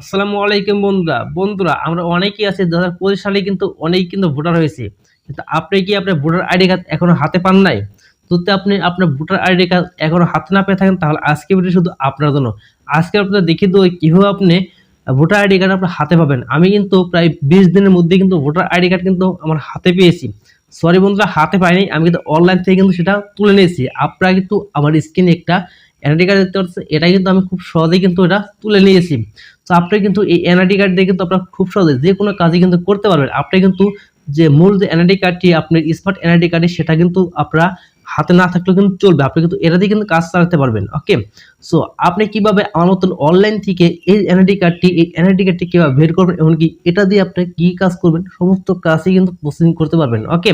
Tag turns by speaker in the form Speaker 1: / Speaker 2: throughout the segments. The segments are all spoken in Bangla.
Speaker 1: আসসালামু আলাইকুম বন্ধুরা। বন্ধুরা, আমরা অনেকেই আছে, দু হাজার সালে কিন্তু অনেক কিন্তু ভোটার হয়েছে। কিন্তু আপনি কি আপনার ভোটার আইডি কার্ড এখনও হাতে পান নাই? যদি আপনি আপনার ভোটার আইডি কার্ড এখনও হাতে না পেয়ে থাকেন, তাহলে আজকে ভিডিও শুধু আপনার জন্য। আজকে আপনাদের দেখিয়ে দেবো কীভাবে আপনি ভোটার আইডি কার্ড আপনার হাতে পাবেন। আমি কিন্তু প্রায় বিশ দিনের মধ্যে কিন্তু ভোটার আইডি কার্ড কিন্তু আমার হাতে পেয়েছি। সরি বন্ধুরা, হাতে পাইনি। আমি কিন্তু অনলাইন থেকে কিন্তু সেটা তুলে নিয়েছি। আপনারা কিন্তু আমার স্ক্রিনে একটা এনআইডি কার্ড দেখতে পাচ্ছেন। এটা কিন্তু আমি খুব সহজেই কিন্তু এটা তুলে নিয়েছি। তো আপনি কিন্তু এই এনআইডি কার্ড দিয়ে কিন্তু আপনারা খুব সহজে যে কোনো কাজই কিন্তু করতে পারবেন। আপনি কিন্তু যে মূল যে এনআইডি কার্ডটি আপনার স্মার্ট এনআইডি কার্ডে সেটা কিন্তু আপনারা হাতে না থাকলেও কিন্তু চলবে। আপনি কিন্তু এটা দিয়ে কিন্তু কাজ চালাতে পারবেন ওকে সো আপনি কীভাবে আমার মতন অনলাইন থেকে এই এনআইডি কার্ডটি এই এনআইডি কার্ডটি কীভাবে বের করবেন, এমনকি এটা দিয়ে আপনি কি কাজ করবেন, সমস্ত কাজই কিন্তু প্রসেসিং করতে পারবেন ওকে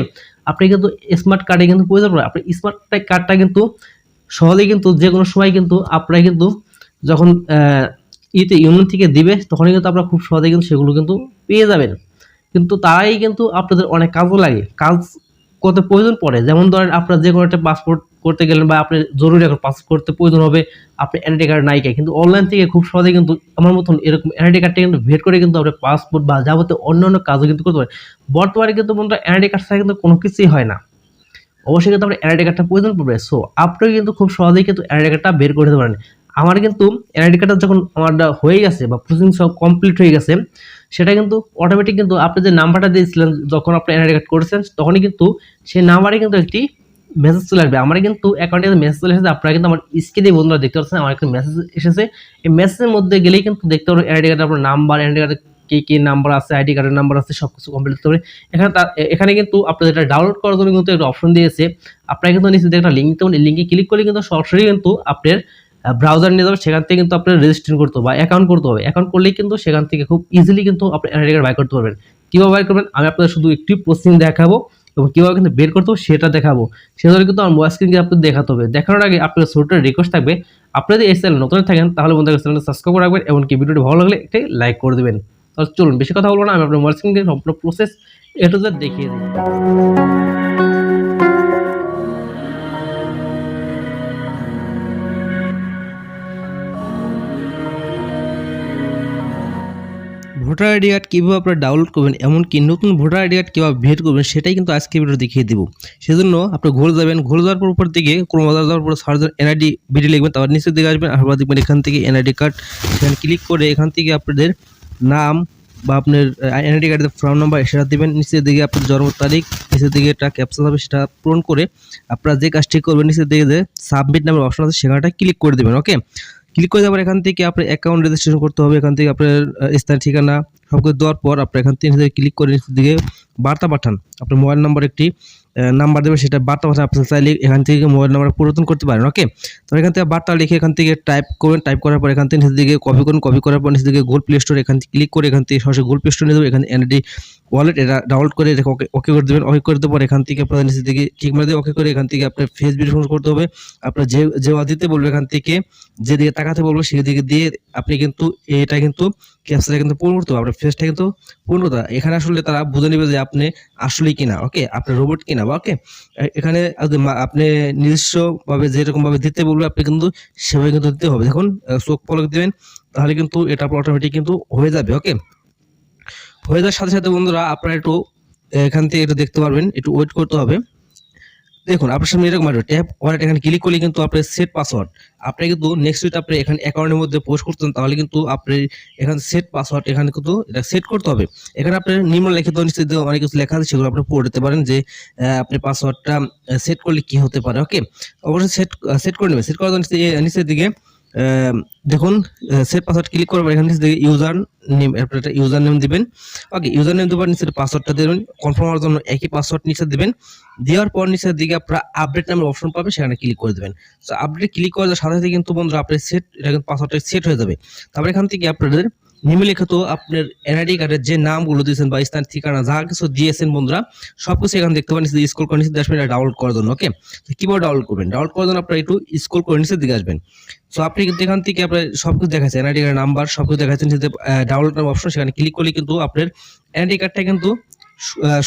Speaker 1: আপনি কিন্তু স্মার্ট কার্ডে কিন্তু প্রয়োজন পড়ে আপনি স্মার্ট কার্ডটা কিন্তু সহজেই কিন্তু যে কোনো সময় কিন্তু আপনারা কিন্তু যখন ইতে ইউনিয়ন থেকে দিবে, তখনই কিন্তু আপনারা খুব সহজেই কিন্তু সেগুলো কিন্তু পেয়ে যাবেন। কিন্তু তারাই কিন্তু আপনাদের অনেক কাজও লাগে। কাজ করতে প্রয়োজন পড়ে। যেমন ধরেন আপনার যে কোনো একটা পাসপোর্ট করতে গেলেন বা আপনি জরুরি এখন পাসপোর্ট করতে প্রয়োজন হবে, আপনি এনআইডি কার্ড নাইকে কিন্তু অনলাইন থেকে খুব সহজেই কিন্তু আমার মতন এরকম এনআইডি কার্ডটা কিন্তু ভেট করে কিন্তু আপনি পাসপোর্ট বা যাবতীয় অন্য অন্য কাজও কিন্তু করতে পারেন। বর্তমানে কিন্তু বন্ধুরা এনআইডি কার্ড ছাড়া কিন্তু কোনো কিছুই হয় না। অবশ্যই কিন্তু আপনার এনআইডি কার্ডটা প্রয়োজন পড়বে। সো আপনিও কিন্তু খুব সহজেই কিন্তু এনআইডি কার্ডটা বের করে দিতে পারেন। আমার কিন্তু এনআইডি কার্ডটা যখন আমার হয়ে গেছে বা প্রসেসিং সব কমপ্লিট হয়ে গেছে, সেটা কিন্তু অটোমেটিক কিন্তু আপনি যে নাম্বারটা দিয়েছিলেন যখন আপনি এনআইডি কার্ড করেছেন, তখনই কিন্তু সেই নাম্বারে কিন্তু একটি মেসেজ চলে আসবে। আমার কিন্তু অ্যাকাউন্টে মেসেজ চলে এসেছে, আপনারা কিন্তু আমার স্ক্রিনে বন্ধুরা দেখতে পাচ্ছেন, আমার একটা মেসেজ এসেছে। এই মেসেজের মধ্যে গেলেই কিন্তু দেখতে পারবেন এনআইডি কার্ডের আপনার নাম্বার, এনআইডি কার্ডের কী কী নাম্বার আছে, আইডি কার্ডের নাম্বার আছে সব কিছু কমপ্লিট করতে পারে এখানে এখানে কিন্তু আপনাদের এটা ডাউনলোড করার জন্য কিন্তু একটা অপশন দিয়েছে, আপনারা কিন্তু দেখে একটা লিঙ্ক দেবেন এই লিঙ্কে ক্লিক করলে কিন্তু সরাসরি কিন্তু আপনার ব্রাউজার নিয়ে যাবে, সেখান থেকে কিন্তু আপনার রেজিস্ট্রেশন করতে হবে বা অ্যাকাউন্ট করতে হবে। অ্যাকাউন্ট করলেই কিন্তু সেখান থেকে খুব ইজিলি কিন্তু আপনি এনআইডি কার্ড বাই করতে পারবেন। কীভাবে বাই করবেন? আমি আপনাদের শুধু একটি প্রসেসিং দেখাবো এবং কীভাবে কিন্তু বের করতে হবে সেটা দেখাবো। সেজন্য কিন্তু আমার মোবাইল স্ক্রিনকে আপনাদের দেখাতে হবে। দেখানোর আগে আপনাদের ছোট রিকোয়েস্ট থাকবে আপনাদের এই চ্যানেল নতুন থাকেন, তাহলে বন্ধুদের চ্যানেলটা সাবস্ক্রাইব করে রাখবেন এমনকি ভিডিওটি ভালো লাগলে একটি লাইক করে দেবেন। তাহলে চলুন, বেশি কথা বলব না, আমি আপনার মোবাইল স্ক্রিনকে সম্পূর্ণ প্রসেস এটা দেখিয়ে দিই। ভোটার আইডি কার্ড কীভাবে আপনারা ডাউনলোড করবেন, এমনকি নতুন ভোটার আইডি কার্ড কীভাবে বের করবেন, সেটাই কিন্তু আজকে ভিডিও দেখিয়ে দেবো। সেজন্য আপনি ঘুরে যাবেন, ঘুরে যাওয়ার পর উপর দিকে ক্রোমাদার যাওয়ার পর সার্চ এনআইডি ভিডিও লিখবেন, তারপর নিচের দিকে আসবেন, আবার দেখবেন এখান থেকে এনআইডি কার্ড সেখানে ক্লিক করে এখান থেকে আপনাদের নাম বা আপনার এনআইডি কার্ডের ফর্ম নাম্বার সেটা দেবেন, নিচের দিকে আপনার জন্ম তারিখ, নিচের দিকে একটা ক্যাপচা হবে, সেটা পূরণ করে আপনারা যে কাজটি করবেন, নিচের দিকে যে সাবমিট নামের অপশন আছে সেখানটা ক্লিক করে দেবেন ওকে ক্লিক করে যাবার এখান থেকে আপনার অ্যাকাউন্ট রেজিস্ট্রেশন করতে হবে। এখান থেকে আপনার স্থানীয় স্থান, ঠিকানা সব কিছু দেওয়ার পর আপনার এখান থেকে ক্লিক করে দিকে বার্তা পাঠান। আপনার মোবাইল নাম্বার একটি নাম্বার দেবেন সেটা বার্তা পাঠান আপনি চাইলে এখান থেকে মোবাইল নাম্বার পরিবর্তন করতে পারেন ওকে তো এখান থেকে বার্তা লিখে এখান থেকে টাইপ করবেন টাইপ করার পর এখান থেকে নিচের দিকে কপি করুন। কপি করার পর নিচের দিকে গুগল প্লে স্টোর এখান থেকে ক্লিক করে এখান থেকে সরাসরি গুগল প্লে স্টোর নিয়ে যাবেন এখানে এনআইডি ওয়ালেট এটা ডাউনলোড করে ওকে ওকে করে দেবেন। ওকে করে দেওয়ার পর এখান থেকে আপনার নিচের দিকে ঠিক মারে ওকে করে এখান থেকে আপনার ফেস ভেরিফিকেশন করতে হবে। আপনার যে যে দিতে বলবে এখান থেকে যেদিকে তাকাতে বলবে, সেদিকে দিয়ে আপনি কিন্তু, এটা কিন্তু ক্যাপচারটা কিন্তু পূরণ করতে হবে। আপনার ফেসটা কিন্তু পূরণ করতে হবে। এখানে আসলে তারা বুঝে নেবে যে আপনি আসলেই কিনা ওকে আপনি রোবট কিনা বা ওকে এখানে আপনি নিজস্ব ভাবে যেরকম ভাবে দিতে বলবে, আপনি কিন্তু সেভাবে কিন্তু দিতে হবে। দেখুন চোখ পলক দেবেন, তাহলে কিন্তু এটা অটোমেটিক কিন্তু হয়ে যাবে ওকে হয়ে যাওয়ার সাথে সাথে বন্ধুরা, আপনারা একটু এখান থেকে একটু দেখতে পারবেন, একটু ওয়েট করতে হবে। দেখুন, আপনার সামনে এরকম একটা ট্যাপ ওয়ালেট এখানে ক্লিক করলে কিন্তু আপনার সেট পাসওয়ার্ড আপনি কিন্তু নেক্সট উইক আপনি এখানে অ্যাকাউন্টের মধ্যে পোস্ট করতেন তাহলে কিন্তু আপনি এখানে সেট পাসওয়ার্ড এখানে কিন্তু এটা সেট করতে হবে। এখানে আপনার নিম্নলিখিত নিশ্চিত অনেক কিছু লেখা আছে, সেগুলো আপনি পড়তে পারেন যে আপনি পাসওয়ার্ডটা সেট করলে কি হতে পারে ওকে অবশ্যই সেট সেট করে নেবেন। সেট করার নিচের দিকে দেখুন সেট পাসওয়ার্ড ক্লিক করবেন এখানে দিকে ইউজার নেম আপনার একটা ইউজার নেম দিবেন। ওকে ইউজার নেম দেবার নিচে পাসওয়ার্ডটা দেবেন কনফার্ম হওয়ার জন্য একই পাসওয়ার্ড নিচে দিবেন। দেওয়ার পর নিচের দিকে আপনারা আপডেট নামের অপশন পাবেন, সেখানে ক্লিক করে দেবেন। তো আপডেট ক্লিক করার সাথে সাথে কিন্তু বন্ধুরা আপনার সেট এটা কিন্তু পাসওয়ার্ডটা সেট হয়ে যাবে। তারপর এখান থেকে আপনাদের নিম্নলিখিত আপনার এনআইডি কার্ডের যে নামগুলো দিয়েছেন বা স্থান, ঠিকানা, যা কিছু দিয়েছেন বন্ধুরা সব কিছু এখানে দেখতে পারেন, নিচে স্ক্রল করে নিচে আসবেন ডাউনলোড করার জন্য ওকে তো কীভাবে ডাউনলোড করবেন? ডাউনলোড করার জন্য আপনারা একটু স্ক্রল করে নিচের দিকে আসবেন। সো আপনি কিন্তু এখান থেকে আপনার সব কিছু দেখাচ্ছে এনআইডি কার্ডের নাম্বার সব কিছু দেখাচ্ছে নিচে ডাউনলোড অপশন সেখানে ক্লিক করলে কিন্তু আপনার এনআইডি কার্ডটা কিন্তু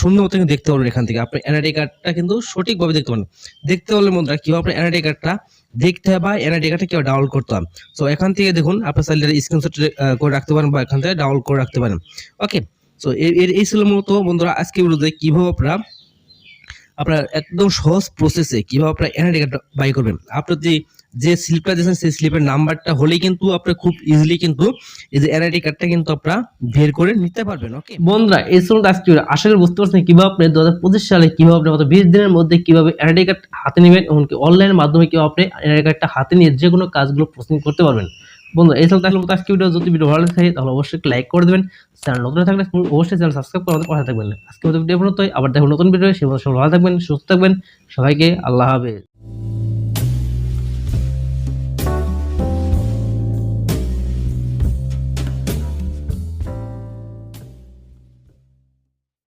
Speaker 1: সুন্দর মতো কিন্তু দেখতে পারবেন এখান থেকে। আপনি এনআইডি কার্ডটা কিন্তু সঠিকভাবে দেখতে পারেন দেখতে হলে বন্ধুরা, কীভাবে আপনার এনআইডি কার্ডটা দেখতে হয় বা এনআইডি কার্ডটা কীভাবে ডাউনলোড করতে হয়। সো এখান থেকে দেখুন আপনি চাইলে স্ক্রিনশট করে রাখতে পারেন বা এখান থেকে ডাউনলোড করে রাখতে পারেন। ওকে সো এর এই ছিল মূলত বন্ধুরা আজকে বলতে কীভাবে আপনারা, আপনার একদম সহজ প্রসেসে কীভাবে আপনার এনআইডি কার্ড বাই করবেন। আপনার যে যে স্লিপটা দিয়েছেন, সেই স্লিপের নাম্বারটা হলেই কিন্তু আপনি খুব ইজিলি কিন্তু এই যে এনআইডি কার্ডটা কিন্তু আপনারা বের করে নিতে পারবেন ওকে বন্ধুরা, এই ছিল আজকে। আশা করি বুঝতে পারছেন কীভাবে আপনি দু হাজার পঁচিশ সালে কীভাবে আপনি মাত্র বিশ দিনের মধ্যে কীভাবে এনআইডি কার্ড হাতে নেবেন এমনকি অনলাইনের মাধ্যমে কীভাবে আপনি এনআইডি কার্ডটা হাতে নিয়ে যে কোনো কাজগুলো প্রসেসিং করতে পারবেন। বন্ধু এই ছিল তাহলে আজকে ভিডিও যদি ভিডিও ভালো লাগে তাহলে অবশ্যই লাইক করে দেবেন। চ্যানেল নতুন থাকলে অবশ্যই চ্যানেল সাবস্ক্রাইব করে আমাদের পাশে থাকবেন। আজকে ভিডিও পর্যন্ত আবার দেখুন নতুন ভিডিও সে ভালো থাকবেন, সুস্থ থাকবেন। সবাইকে আল্লাহ হাফেজ।